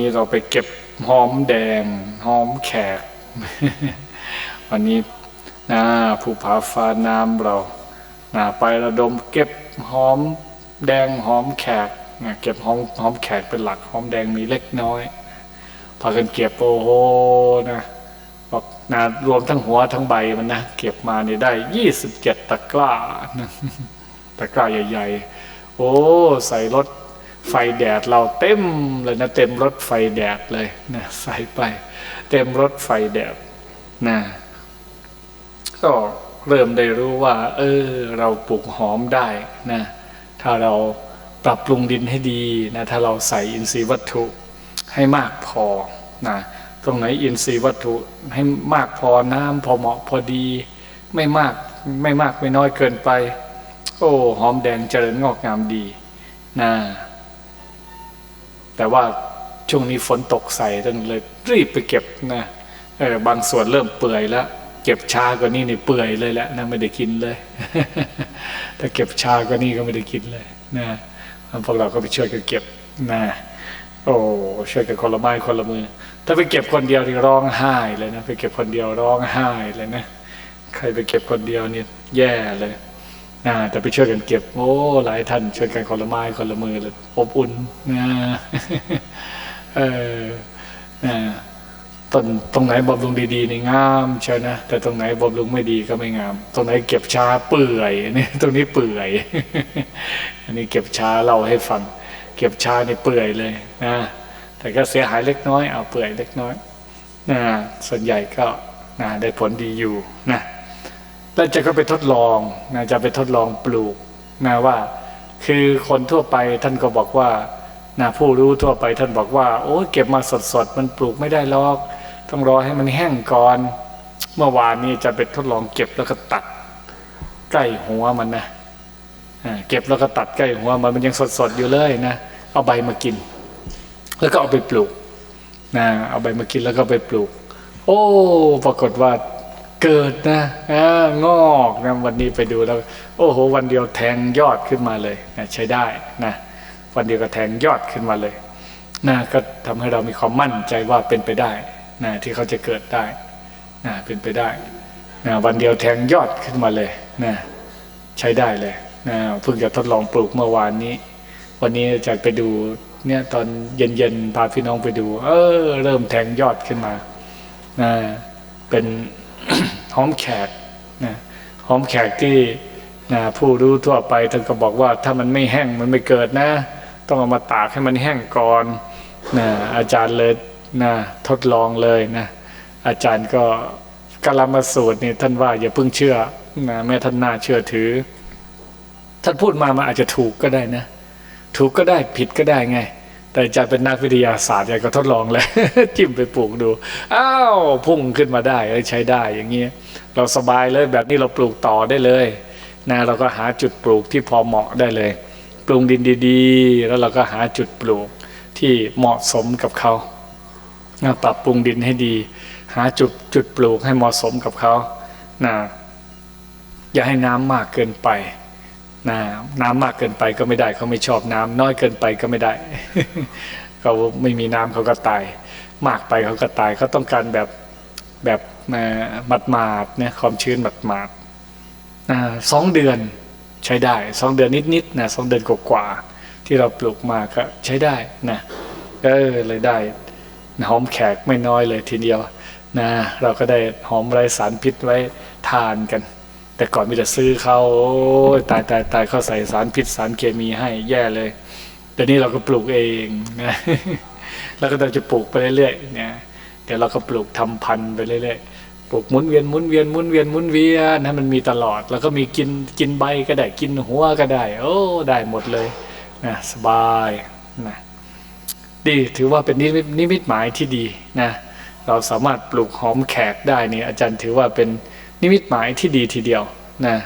นี่เราไปเก็บหอมแดงหอมแขก วันนี้นะผู้ผาฟ้าน้ำเรานะไประดมเก็บหอมแดงหอมแขกนะเก็บหอมหอมแขกเป็นหลักหอมแดงมีเล็กน้อยพากันเก็บโอ้โหนะบอกนะรวมทั้งหัวทั้งใบมันนะเก็บมานี่ได้ยี่สิบเจ็ดตะกร้าตะกร้าใหญ่ ๆ โอ้ใส่รถ ไฟแดดเราเต็มเลยนะ เต็มรถไฟแดดเลยนะใส่ไป เต็มรถไฟแดดนะก็เริ่มได้รู้ว่า เออ เราปลูกหอมได้นะถ้าเราปรับปรุงดินให้ดีนะถ้าเราใส่อินทรีย์วัตถุให้มากพอนะตรงไหนอินทรีย์วัตถุให้มากพอน้ำพอเหมาะพอดี ไม่มากไม่มากไม่น้อยเกินไป โอ้หอมแดงเจริญงอกงามดีนะ แต่ว่าช่วงนี้ฝนตกใส่ต้องเลยรีบไปเก็บนะเออบางส่วนเริ่มเปื่อยแล้ว เก็บช้ากว่านี้นี่เปื่อยเลยแหละนะไม่ได้กินเลย ถ้าเก็บช้ากว่านี้ก็ไม่ได้กินเลยนะพวกเราก็ไปช่วยกันเก็บนะโอ้ช่วยกันคนละไม้คนละมือ ถ้าไปเก็บคนเดียวนี่ร้องไห้เลยนะ ไปเก็บคนเดียวร้องไห้เลยนะ ใครไปเก็บคนเดียวนี่แย่เลย นะแต่ไปช่วยกันเก็บ โอ้ หลายท่านช่วยกันคนละไม้คนละมือเลยอบอุ่นนะเออนะต้นตรงไหนบำรุงดีๆนี่งามเชียวนะ แต่ตรงไหนบำรุงไม่ดีก็ไม่งาม ตรงไหนเก็บช้าเปื่อยนี่ตรงนี้เปื่อย อันนี้เก็บช้าเล่าให้ฟัง เก็บช้านี่เปื่อยเลยนะแต่ก็เสียหายเล็กน้อยเอาเปื่อยเล็กน้อยนะส่วนใหญ่ก็นะได้ผลดีอยู่นะ แล้วจะก็ไปทดลองนะจะไปทดลองปลูกนะว่า คือคนทั่วไปท่านก็บอกว่านะผู้รู้ทั่วไปท่านบอกว่า โอ้เก็บมาสดๆมันปลูกไม่ได้หรอก ต้องรอให้มันแห้งก่อน เมื่อวานนี้จะไปทดลองเก็บแล้วก็ตัดใกล้หัวมันนะเก็บแล้วก็ตัดใกล้หัวมันมันยังสดๆอยู่เลยนะเอาใบมากิน แล้วก็เอาไปปลูกนะเอาใบมากินแล้วก็ไปปลูก โอ้ ปรากฏว่า เกิดนะองอกนะวันนี้ไปดูแล้ว โอ้โห วันเดียวแทงยอดขึ้นมาเลยนะใช้ได้นะวันเดียวก็แทงยอดขึ้นมาเลยนะก็ทำให้เรามีความมั่นใจว่าเป็นไปได้นะที่เขาจะเกิดได้นะเป็นไปได้นะวันเดียวแทงยอดขึ้นมาเลยนะใช้ได้เลยนะเพิ่งจะทดลองปลูกเมื่อวานนี้ วันนี้จะไปดูเนี่ยตอนเย็นๆพาพี่น้องไปดู เออ เริ่มแทงยอดขึ้นมานะเป็น หอมแขกนะหอมแขกที่นะผู้รู้ทั่วไปท่านก็บอกว่าถ้ามันไม่แห้งมันไม่เกิดนะ ต้องเอามาตากให้มันแห้งก่อนนะอาจารย์เลยนะทดลองเลยนะอาจารย์ก็กลามาสูตรนี่ท่านว่าอย่าเพิ่งเชื่อนะแม้ท่านน่าเชื่อถือ ท่านพูดมามันอาจจะถูกก็ได้นะ ถูกก็ได้ผิดก็ได้ไง แต่จารย์เป็นนักวิทยาศาสตร์อยากก็ทดลองเลยจิ้มไปปลูกดู อ้าวพุ่งขึ้นมาได้เอ้ยใช้ได้อย่างเงี้ยเราสบายเลยแบบนี้เราปลูกต่อได้เลยนะเราก็หาจุดปลูกที่พอเหมาะได้เลย ปรุงดินดีๆ แล้วเราก็หาจุดปลูกที่เหมาะสมกับเขานะปรับปรุงดินให้ดี หาจุดจุดปลูกให้เหมาะสมกับเขานะอย่าให้น้ำมากเกินไป น้ำน้ำมากเกินไปก็ไม่ได้ เขาไม่ชอบน้ำน้อยเกินไปก็ไม่ได้เขาไม่มีน้ำเขาก็ตาย มากไปเขาก็ตายเขาต้องการแบบแบบมาหมาดมาดเนี่ยความชื้นหมาดมาดสองเดือนใช้ได้สองเดือนนิดๆนะสองเดือนกว่าๆที่เราปลูกมาก็ใช้ได้นะเออเลยได้หอมแขกไม่น้อยเลยทีเดียวนะเราก็ได้หอมไรสารพิษไว้ทานกัน แต่ก่อนมีแต่ซื้อเขาตายตายตายเขาใส่สารพิษสารเคมีให้แย่เลย แต่นี้เราก็ปลูกเองนะแล้วก็เราจะปลูกไปเรื่อยๆเนี่ยเดี๋ยวเราก็ปลูกทำพันธุ์ไปเรื่อยๆปลูกหมุนเวียนหมุนเวียนหมุนเวียนหมุนเวียนให้มันมีตลอด แล้วก็มีกินกินใบก็ได้กินหัวก็ได้ โอ้ได้หมดเลยนะสบายนะดีถือว่าเป็นนิมิตนิมิตหมายที่ดีนะเราสามารถปลูกหอมแขกได้นี่อาจารย์ถือว่าเป็น นิมิตหมายที่ดีทีเดียวนะ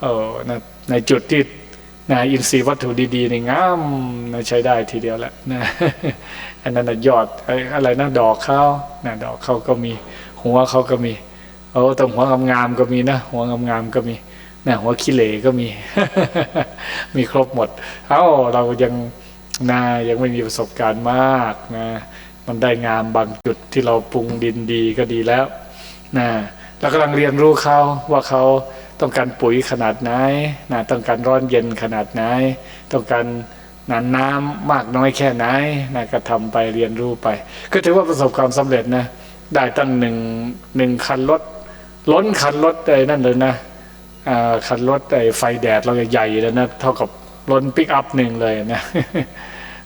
เออนะในจุดที่นะอินทรีย์วัตถุดีๆนี่งามนะใช้ได้ทีเดียวแหละนะอันนั้นนะยอดอะไรนะดอกเขานะดอกเขาก็มี หัวเขาก็มีโอ้ตรงหัวงามๆก็มีนะ หัวงามๆก็มีนะหัวขี้เหร่ก็มี มีครบหมด เอ้าเรายังนะยังไม่มีประสบการณ์มากนะ มันได้งามบางจุดที่เราปรุงดินดีก็ดีแล้วนะ เรากำลังเรียนรู้เขาว่าเขาต้องการปุ๋ยขนาดไหนนะต้องการร้อนเย็นขนาดไหน ต้องการน้ำน้ำมากน้อยแค่ไหนนะก็ทำไปเรียนรู้ไป ก็ถือว่าประสบความสำเร็จนะได้ตั้งหนึ่งหนึ่งคันรถล้นคันรถไอ้นั่นเลยนะอ่าคันรถไอ้ไฟแดดเราใหญ่แล้วนะเท่ากับล้นปิกอัพหนึ่งเลยนะ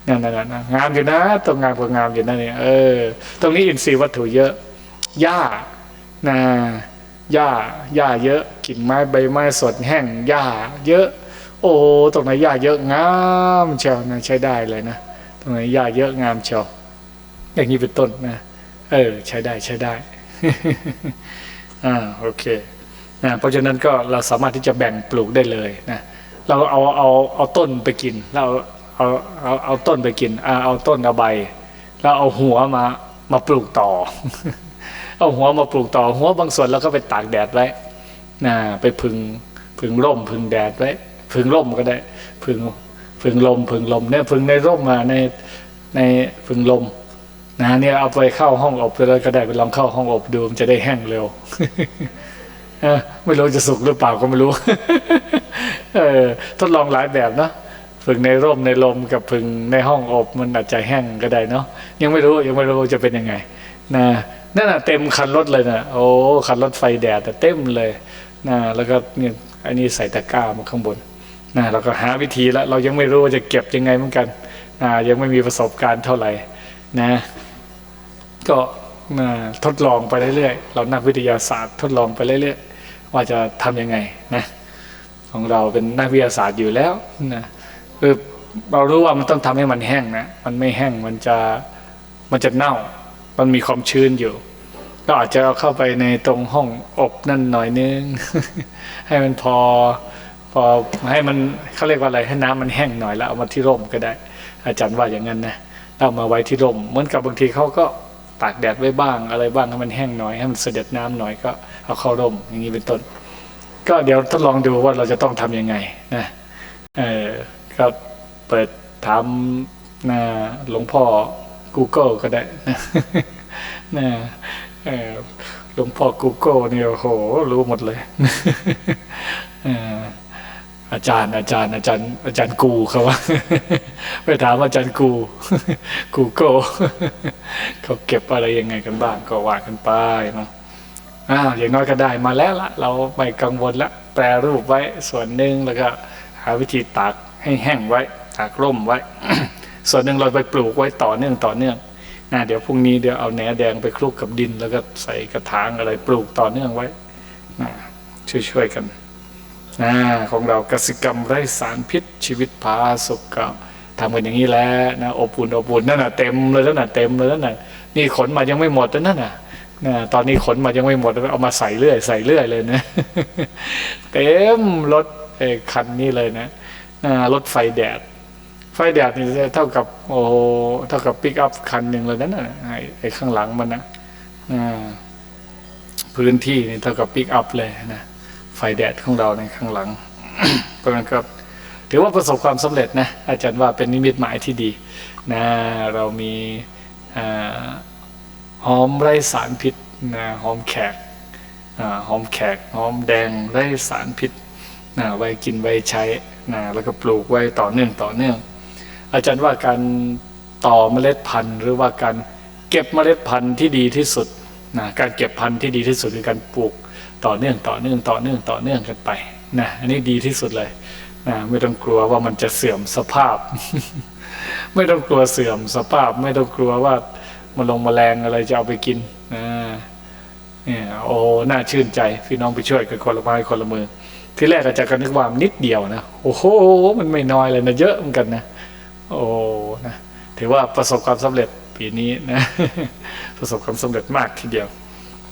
นั่นนั่นนั่นงามอยู่นะตรงงามก็งามอยู่นะเนี่ยเออตรงนี้อินทรีย์วัตถุเยอะหญ้า นะหญ้าหญ้าเยอะกิ่งไม้ใบไม้สดแห้งหญ้าเยอะ โอ้ตรงไหนหญ้าเยอะงามเชียวนะใช้ได้เลยนะตรงไหนหญ้าเยอะงามเชียวอย่างนี้เป็นต้นนะเออใช้ได้ใช้ได้อ่าโอเคนะเพราะฉะนั้นก็เราสามารถที่จะแบ่งปลูกได้เลยนะเราเอาเอาเอาต้นไปกินเราเอาเอาเอาต้นไปกินอ่าเอาต้นเอาใบแล้วเอาหัวมามาปลูกต่อ เอาหัวมาปลูกต่อหัวบางส่วนเราก็ไปตากแดดไว้นะไปพึงพึงร่มพึงแดดไว้พึงร่มก็ได้พึงพึงลมพึงลมเนี่ยพึงในร่มมาในในพึงลมนะเนี่ยเอาไปเข้าห้องอบแล้วก็ได้ไปลองเข้าห้องอบดูมันจะได้แห้งเร็วไม่รู้จะสุกหรือเปล่าก็ไม่รู้ เออทดลองหลายแบบเนาะผึ่งในร่มในลมกับผึ่งในห้องอบมันอาจจะแห้งก็ได้เนาะยังไม่รู้ยังไม่รู้จะเป็นยังไง นะ นั่นน่ะเต็มคันรถเลยนะโอ้คันรถไฟแดดแต่เต็มเลยนะแล้วก็เนี่ยอันนี้ใส่ตะกร้ามาข้างบนนะเราก็หาวิธีแล้วเรายังไม่รู้ว่าจะเก็บยังไงเหมือนกันนะยังไม่มีประสบการณ์เท่าไหร่นะ ก็มาทดลองไปเรื่อยๆเรานักวิทยาศาสตร์ทดลองไปเรื่อยๆว่าจะทำยังไงนะของเราเป็นนักวิทยาศาสตร์อยู่แล้วนะคือเรารู้ว่ามันต้องทำให้มันแห้งนะมันไม่แห้งมันจะมันจะเน่า มันมีความชื้นอยู่ ก็อาจจะเอาเข้าไปในตรงห้องอบนั่นหน่อยนึง ให้มันพอพอให้มันเขาเรียกว่าอะไรให้น้ำมันแห้งหน่อยแล้วเอามาที่ร่มก็ได้ อาจารย์ว่าอย่างนั้นนะเอามาไว้ที่ร่มเหมือนกับบางทีเขาก็ตากแดดไว้บ้างอะไรบ้างให้มันแห้งหน่อยให้มันเสด็จน้ำหน่อยก็เอาเข้าร่มอย่างนี้เป็นต้น ก็เดี๋ยวทดลองดูว่าเราจะต้องทำยังไงนะเออก็เปิดถามนะหลวงพ่อ Google ก็ได้นะนะหลวงพ่อ Google เนี่ยโห รู้หมดเลยอออาจารย์อาจารย์อาจารย์ อาจารย์กูเขาว่าไปถามอาจารย์กูกูโก้เขาเก็บอะไรยังไงกันบ้างก็ว่ากันไปเนาะอ้าวอย่างน้อยก็ได้มาแล้วละเราไม่กังวลละแปรรูปไว้ส่วนหนึ่งแล้วก็ หาวิธีตากให้แห้งไว้ ตากร่มไว้ ส่วนหนึ่งเราไปปลูกไว้ต่อเนื่องต่อเนื่องนะเดี๋ยวพรุ่งนี้เดี๋ยวเอาแหนแดงไปคลุกกับดิน แล้วก็ใส่กระถางอะไรปลูกต่อเนื่องไว้นะช่วยๆกันอาของเรากสิกรรมไร้สารพิษชีวิตพาสุขก็ทำกันอย่างนี้แล้วนะอบอุ่นอบอุ่นนั่นน่ะเต็มเลยนั่นน่ะเต็มเลยนั่นน่ะนี่ขนมายังไม่หมดนั่นน่ะนะตอนนี้ขนมายังไม่หมดเอามาใส่เรื่อยใส่เรื่อยเลยนะเต็มรถเอคันนี้เลยนะรถไฟแดด ไฟแดดนี่เท่ากับโอ้โหเท่ากับปิกอัพคันหนึ่งเลยนั่นน่ะไอ้ข้างหลังมันนะพื้นที่นี่เท่ากับปิกอัพเลยนะไฟแดดของเราในข้างหลังเพราะนั้นก็ถือว่าประสบความสำเร็จนะอาจารย์ว่าเป็นนิมิตหมายที่ดีนะเรามีอหอมไร้สารพิษนะหอมแขกอหอมแขกหอมแดงไร้สารพิษนะไว้กินไว้ใช้นะแล้วก็ปลูกไว้ต่อเนื่องต่อเนื่อง อาจารย์ว่าการต่อเมล็ดพันธุ์ หรือว่าการเก็บเมล็ดพันธุ์ที่ดีที่สุดนะการเก็บพันธุ์ที่ดีที่สุดคือการปลูกต่อเนื่องต่อเนื่องต่อเนื่องต่อเนื่องกันไปนะอันนี้ดีที่สุดเลยนะไม่ต้องกลัวว่ามันจะเสื่อมสภาพ ไม่ต้องกลัวเสื่อมสภาพ ไม่ต้องกลัวว่ามันลงแมลงอะไรจะเอาไปกินนะเนี่ยโอ้น่าชื่นใจพี่น้องไปช่วยกันคนละไม้คนละมือที่แรกอาจจะกันนึกว่านิดเดียวนะโอ้โหมันไม่น้อยเลยนะเยอะเหมือนกันนะ โอ้นะถือว่าประสบความสำเร็จปีนี้นะ ประสบความสำเร็จมากทีเดียว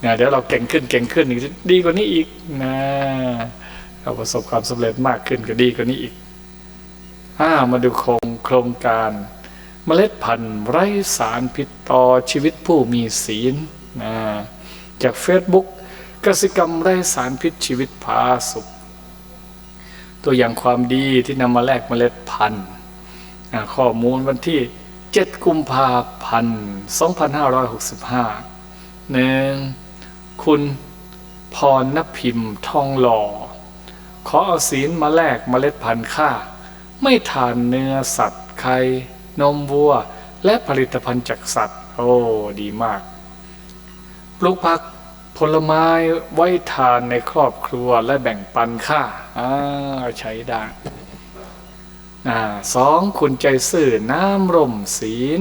นะเดี๋ยวเราเก่งขึ้นเก่งขึ้นอีกดีกว่านี้อีกนะเราประสบความสำเร็จมากขึ้นก็ดีกว่านี้อีกอ่ามาดูโครงโครงการเมล็ดพันธุ์ไร้สารพิษต่อชีวิตผู้มีศีลนะจาก Facebook กสิกรรมไร้สารพิษชีวิตพาสุข ตัวอย่างความดีที่นำมาแลกเมล็ดพันธุ์ ข้อมูลวันที่ 7 กุมภาพันธ์ 2565หนึ่งคุณพรณพิมพ์ทองหล่อ ขอเอาศีลมาแลกเมล็ดพันธุ์ข้าไม่ทานเนื้อสัตว์ไข่นมวัว และผลิตภัณฑ์จากสัตว์ โอ้ ดีมาก ปลูกผักผลไม้ไว้ทานในครอบครัวและแบ่งปันค่าอ่าใช้ได้ สองคุณใจซื่อน้ำร่มศีล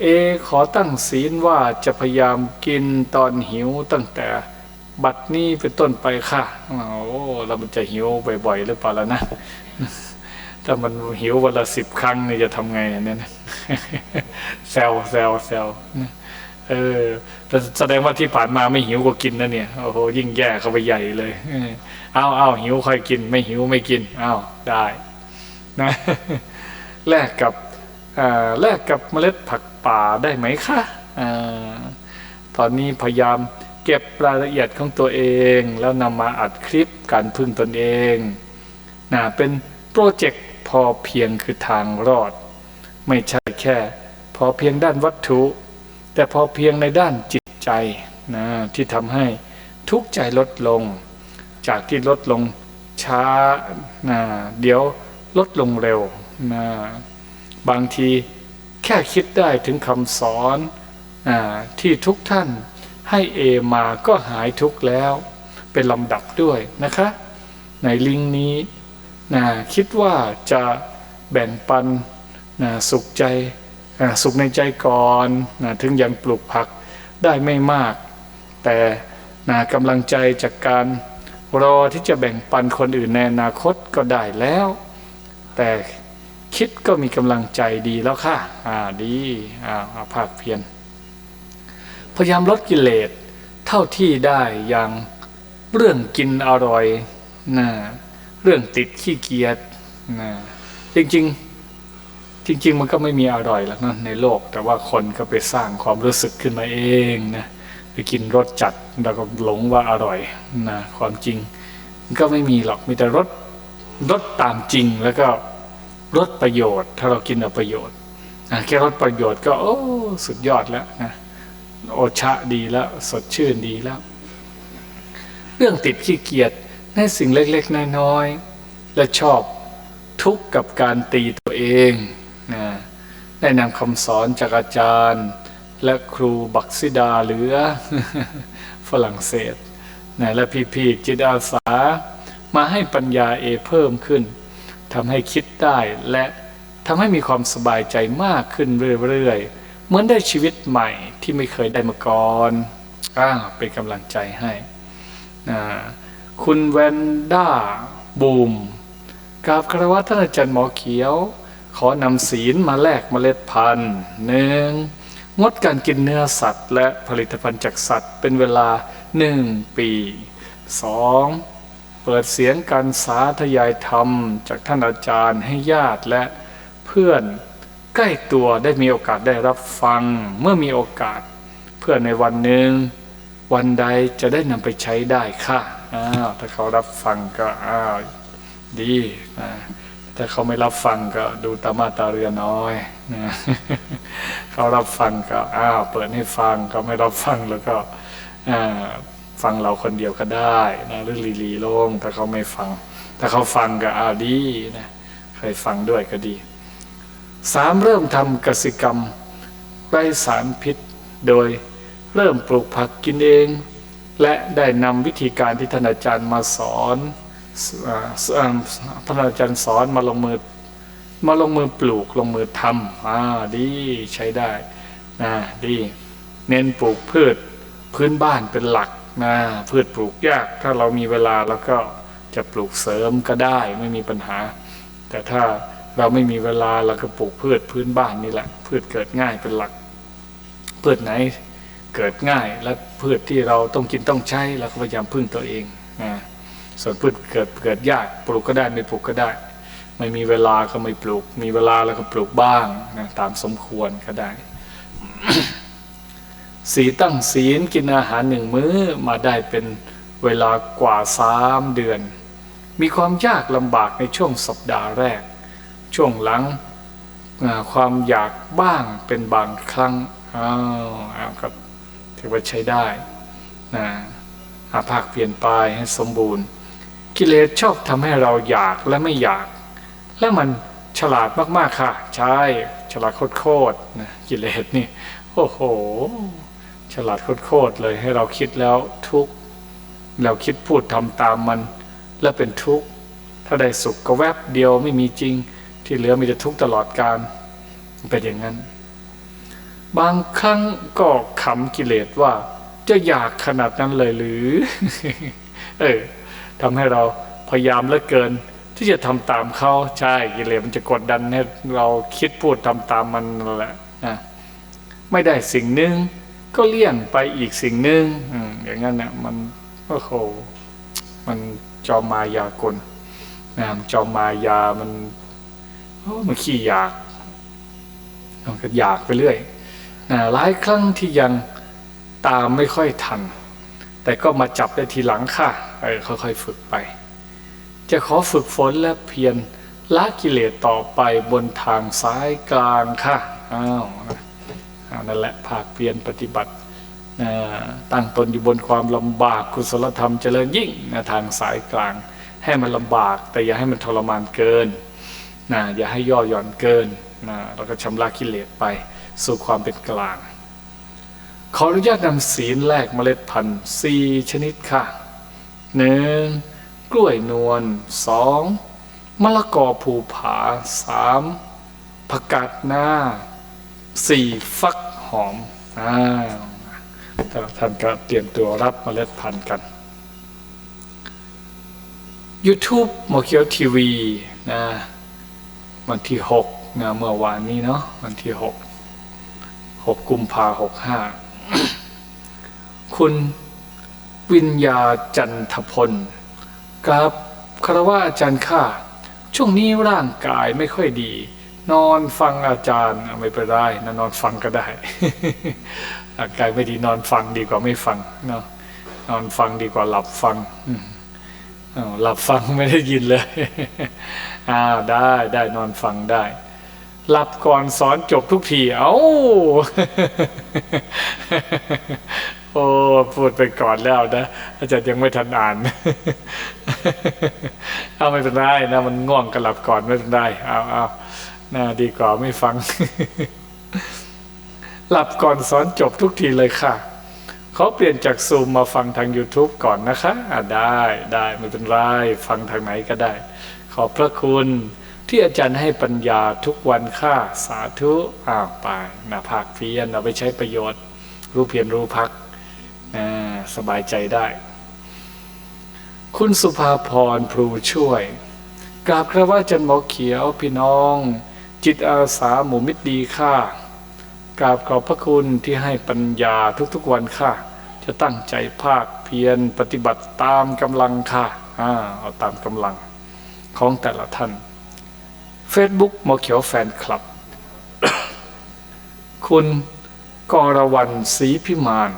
เอขอตั้งศีลว่าจะพยายามกินตอนหิวตั้งแต่บัดนี้เป็นต้นไปค่ะโอ้เรามันจะหิวบ่อยๆหรือเปล่าล้วนะ ถ้ามันหิววันละสิบครั้งนี่จะทำไงเนี่ยนะแซวแซวแซวเออแต่แสดงว่าที่ผ่านมาไม่หิวก็กินนะเนี่ยโอ้โหยิ่งแย่เข้าไปใหญ่เลย เออเอาเอาหิวค่อยกิน ไม่หิวไม่กินเอาได้ นะแลกกับแลกกับเมล็ดผักป่าได้ไหมคะอ่าตอนนี้พยายามเก็บรายละเอียดของตัวเอง แล้วนำมาอัดคลิปการพึ่งตนเองนะเป็นโปรเจกต์พอเพียงคือทางรอด ไม่ใช่แค่ พอเพียงด้านวัตถุ แต่พอเพียงในด้านจิตใจนะที่ทำให้ทุกใจลดลง จากที่ลดลงช้านะเดี๋ยว ลดลงเร็วนะบางทีแค่คิดได้ถึงคำสอนอที่ทุกท่านให้เอมาก็หายทุกแล้ว เป็นลำดับด้วยนะคะ ในลิงก์นี้นะคิดว่าจะแบ่งปันนะสุขใจอ่าสุขในใจก่อนนะถึงยังปลูกผักได้ไม่มาก แต่นะกำลังใจจากการรอที่จะแบ่งปันคนอื่นในอนาคตก็ได้แล้ว แต่คิดก็มีกำลังใจดีแล้วค่ะอ่าดีอ่าเอาภาคเพียรพยายามลดกิเลสเท่าที่ได้อย่างเรื่องกินอร่อยนะเรื่องติดขี้เกียจนะจริงๆ จริง ๆ มันก็ไม่มีอร่อยแล้วนะในโลก แต่ว่าคนก็ไปสร้างความรู้สึกขึ้นมาเองนะไปกินรสจัดแล้วก็หลงว่าอร่อยนะความจริง มันก็ไม่มีหรอกมีแต่รส รสตามจริงแล้วก็รสประโยชน์ ถ้าเรากินเอาประโยชน์อะแค่รสประโยชน์ก็โอ้สุดยอดแล้วนะโอชะดีแล้ว สดชื่นดีแล้ว เรื่องติดขี้เกียจในสิ่งเล็กๆน้อยๆและชอบทุกข์กับการตีตัวเองนะได้นำคำสอนจากอาจารย์ และครูบักซิดาเหลือฝรั่งเศสนะและพี่ๆจิตอาสา มาให้ปัญญาเอเพิ่มขึ้นทำให้คิดได้และทำให้มีความสบายใจมากขึ้นเรื่อยๆ เหมือนได้ชีวิตใหม่ที่ไม่เคยได้มาก่อนอ่าเป็นกำลังใจให้นะคุณแวนด้าบูมกราบคารวะท่านอาจารย์หมอเขียว ขอนำศีลมาแลกเมล็ดพันธุ์หนึ่งงดการกินเนื้อสัตว์ และผลิตภัณฑ์จากสัตว์เป็นเวลาหนึ่งปีสอง เปิดเสียงการสาธยายธรรม จากท่านอาจารย์ให้ญาติและเพื่อนใกล้ตัวได้มีโอกาสได้รับฟัง เมื่อมีโอกาสเพื่อในวันหนึ่งวันใดจะได้นำไปใช้ได้ค่ะอ้าวถ้าเขารับฟังก็อ้าวดีนะถ้าเขาไม่รับฟังก็ดูตามาตาเรือน้อยนะเขารับฟังก็อ้าวเปิดให้ฟังเขาไม่รับฟังแล้วก็อ่า ฟังเราคนเดียวก็ได้นะหรือลีลีโล่งถ้าเขาไม่ฟัง ถ้าเขาฟังก็อ้าวดีนะใครฟังด้วยก็ดีสามเริ่มทำกสิกรรมไร้สารพิษ โดยเริ่มปลูกผักกินเอง และได้นำวิธีการที่ท่านอาจารย์มาสอนท่านอาจารย์สอนมาลงมือมาลงมือปลูกลงมือทำอ่าดีใช้ได้นะดี เน้นปลูกพืชพื้นบ้านเป็นหลัก นะพืชปลูกยากถ้าเรามีเวลาแล้วก็จะปลูกเสริมก็ได้ไม่มีปัญหา แต่ถ้าเราไม่มีเวลาเราก็ปลูกพืชพื้นบ้านนี่แหละ พืชเกิดง่ายเป็นหลัก พืชไหนเกิดง่ายและพืชที่เราต้องกินต้องใช้เราก็พยายามพึ่งตัวเองนะส่วนพืชเกิดเกิดยากปลูกก็ได้ไม่ปลูกก็ได้ ไม่มีเวลาก็ไม่ปลูก มีเวลาแล้วก็ปลูกบ้างนะตามสมควรก็ได้ สีตั้งศีลกินอาหารหนึ่งมื้อมาได้เป็นเวลากว่าสามเดือน มีความยากลำบากในช่วงสัปดาห์แรก ช่วงหลังความอยากบ้างเป็นบางครั้งอ้าวอ้าวครับถือว่าใช้ได้นะอาภาคเปลี่ยนไปให้สมบูรณ์ กิเลสชอบทำให้เราอยากและไม่อยาก และมันฉลาดมาก ๆ ค่ะ ใช่ ฉลาดโคตรๆนะกิเลสนี่ โอ้โห ฉลาดโคตรเลยให้เราคิดแล้วทุกเราคิดพูดทำตามมัน แล้วเป็นทุกข์ ถ้าได้สุขก็แวบเดียวไม่มีจริง ที่เหลือมีแต่ทุกข์ตลอดการมันเป็นอย่างนั้น บางครั้งก็ขำกิเลสว่า จะอยากขนาดนั้นเลยหรือ เออทำให้เราพยายามเหลือเกิน ที่จะทำตามเขาใช่กิเลสมันจะกดดันให้เราคิดพูดทำตามมันนั่นแหละนะไม่ได้สิ่งหนึ่ง ก็เลี่ยงไปอีกสิ่งหนึ่งอย่างนั้นนะมันโอ้โหมันจอมมายากลนะจอมมายามันโอ้มันขี้อยากมันก็อยากไปเรื่อยนะหลายครั้งที่ยังตามไม่ค่อยทัน แต่ก็มาจับได้ทีหลังค่ะเออค่อยๆฝึกไป จะขอฝึกฝนและเพียรละกิเลสต่อไปบนทางซ้ายกลางค่ะอ้าวอ้าว นั่นแหละภาคเพียรปฏิบัติตั้งตนอยู่บนความลำบากกุศลธรรมเจริญยิ่งนะทางสายกลาง ให้มันลำบาก แต่อย่าให้มันทรมานเกินนะอย่าให้ย่อหย่อนเกินนะแล้วก็ชำระกิเลสไปสู่ความเป็นกลาง ขออนุญาตนำศีลแลกเมล็ดพันธุ์สี่ชนิดค่ะหนึ่งกล้วยนวลสองมะละกอภูผาสามผักกาดหน้าสี่ฟัก หอมอ้าวท่านก็เตรียมตัวรับเมล็ดพันธุ์กัน YouTube โมเคียวทีวีนะวันที่หกนะเมื่อวานนี้เนาะวันที่หกหกกุมภาหกห้าคุณวิญญาจันทพลกับคารวะอาจารย์ข้าช่วงนี้ร่างกายไม่ค่อยดี นอนฟังอาจารย์ไม่เป็นไรนะนอนฟังก็ได้ากายไม่ดีนอนฟังดีกว่าไม่ฟังเนาะนอนฟังดีกว่าหลับฟังหลับฟังไม่ได้ยินเลยอ้าวได้ได้นอนฟังได้ หลับก่อนสอนจบทุกทีเอ้าโอ้พูดไปก่อนแล้วนะอาจารย์ยังไม่ทันอ่านเอาไม่เป็นไรนะมันง่วงก็หลับก่อนไม่เป็นไรเอาเอา น่าดีกว่าไม่ฟัง หลับก่อนสอนจบทุกทีเลยค่ะ เขาเปลี่ยนจากซูมมาฟังทาง YouTube ก่อนนะคะอ่าได้ได้ไม่เป็นไร ฟังทางไหนก็ได้ ขอบพระคุณที่อาจารย์ให้ปัญญาทุกวันค่ะสาธุอ้าวไปนะภาคเพียนเอาไปใช้ประโยชน์ รู้เพียรรู้พักนะสบายใจได้ คุณสุภาพรพลูช่วยกราบครวะจันหมอเขียวพี่น้อง จิตอาสาหมู่มิตรดีค่ะกราบขอบพระคุณที่ให้ปัญญาทุกๆวันค่ะ จะตั้งใจภาคเพียรปฏิบัติตามกำลังค่ะอ่าเอาตามกำลังของแต่ละท่าน Facebook หมอเขียวแฟนคลับ คุณกรวรรณศรีพิมาน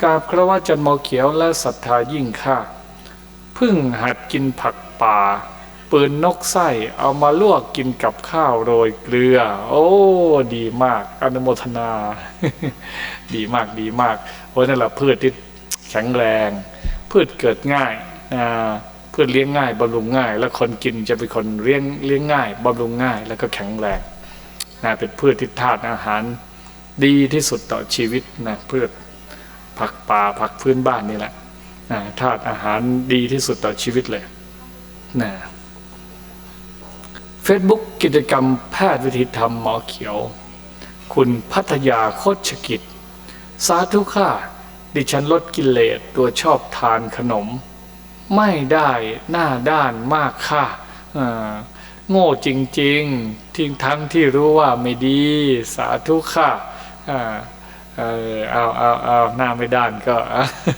กราบครวะจันหมอเขียวและศรัทธายิ่งค่ะพิ่งหัดกินผักป่า ปืนนกไส้เอามาลวกกินกับข้าวโรยเกลือ โอ้ ดีมากอนุโมทนา ดีมากดีมากเพราะนั่นแหละพืชที่แข็งแรง พืชเกิดง่ายอ่าพืชเลี้ยงง่ายบำรุงง่าย แล้วคนกินจะเป็นคนเลี้ยงเลี้ยงง่ายบำรุงง่าย แล้วก็แข็งแรงนะเป็นพืชที่ธาตุอาหารดีที่สุดต่อชีวิตนะพืชผักป่าผักพื้นบ้านนี่แหละนะธาตุอาหารดีที่สุดต่อชีวิตเลยนะ Facebook กิจกรรมแพทย์วิธีธรรมหมอเขียว คุณพัทยาโคชกิจ สาธุค่ะ ดิฉันลดกิเลสตัวชอบทานขนม ไม่ได้หน้าด้านมากค่ะอ่าโง่จริงๆทิ้งทั้งที่รู้ว่าไม่ดีสาธุค่ะอ่าเออเอาเอาเอาหน้าไม่ด้านก็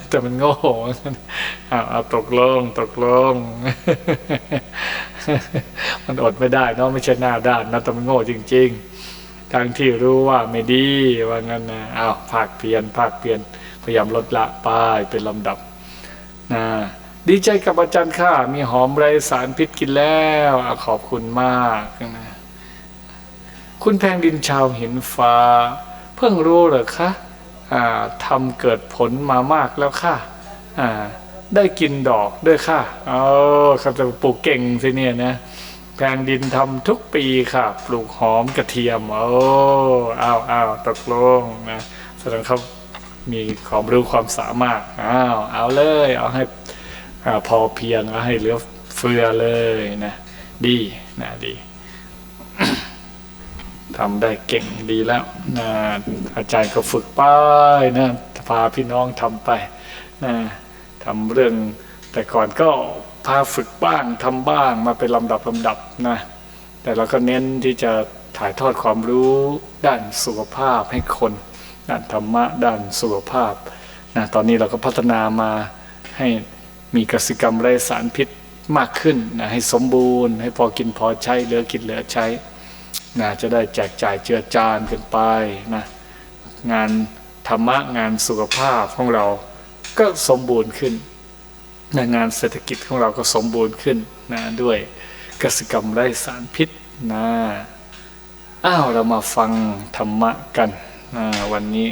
แต่มันโง่เอาเอาตกลงตกลง มันอดไม่ได้เนาะไม่ใช่หน้าด้านนะแต่มันโง่จริง ๆ ทั้งที่รู้ว่าไม่ดีว่างั้นนะอ้าวภาคเพียนภาคเพียนพยายามลดละไป้ายเป็นลำดับนะดีใจกับอาจารย์ข้ามีหอมไรสารพิษกินแล้วอขอบคุณมากนะคุณแพงดินชาวหินฟ้า เพิ่งรู้เหรอคะอ่าทำเกิดผลมามากแล้วค่ะอ่า ได้กินดอกด้วยค่ะอ๋อครับจะปลูกเก่งสิเนี่ยนะแพงดินทำทุกปีค่ะ ปลูกหอมกระเทียมโอ้อ้าวอ้าวตกลงนะแสดงเขามีความรู้ความสามารถอ้าวเอาเลย เอาให้อาพอเพียงเอาให้เหลือเฟือเลยนะ ดีนะดีทำได้เก่งดีแล้วนะอาจารย์ก็ฝึกไปนะพาพี่น้องทำไปนะ ทำเรื่องแต่ก่อนก็พาฝึกบ้างทำบ้างมาเป็นลำดับลำดับนะแต่เราก็เน้นที่จะถ่ายทอดความรู้ด้านสุขภาพให้คนด้านธรรมะด้านสุขภาพนะตอนนี้เราก็พัฒนามาให้มีกสิกรรมไร้สารพิษมากขึ้นนะให้สมบูรณ์ ให้พอกินพอใช้เหลือกินเหลือใช้นะจะได้แจกจ่ายเจือจานกันไปนะงานธรรมะงานสุขภาพของเรา ก็สมบูรณ์ขึ้นนะงานเศรษฐกิจของเราก็สมบูรณ์ขึ้นนะด้วยกสิกรรมไร้สารพิษนะอ้าวเรามาฟังธรรมะกันนะวันนี้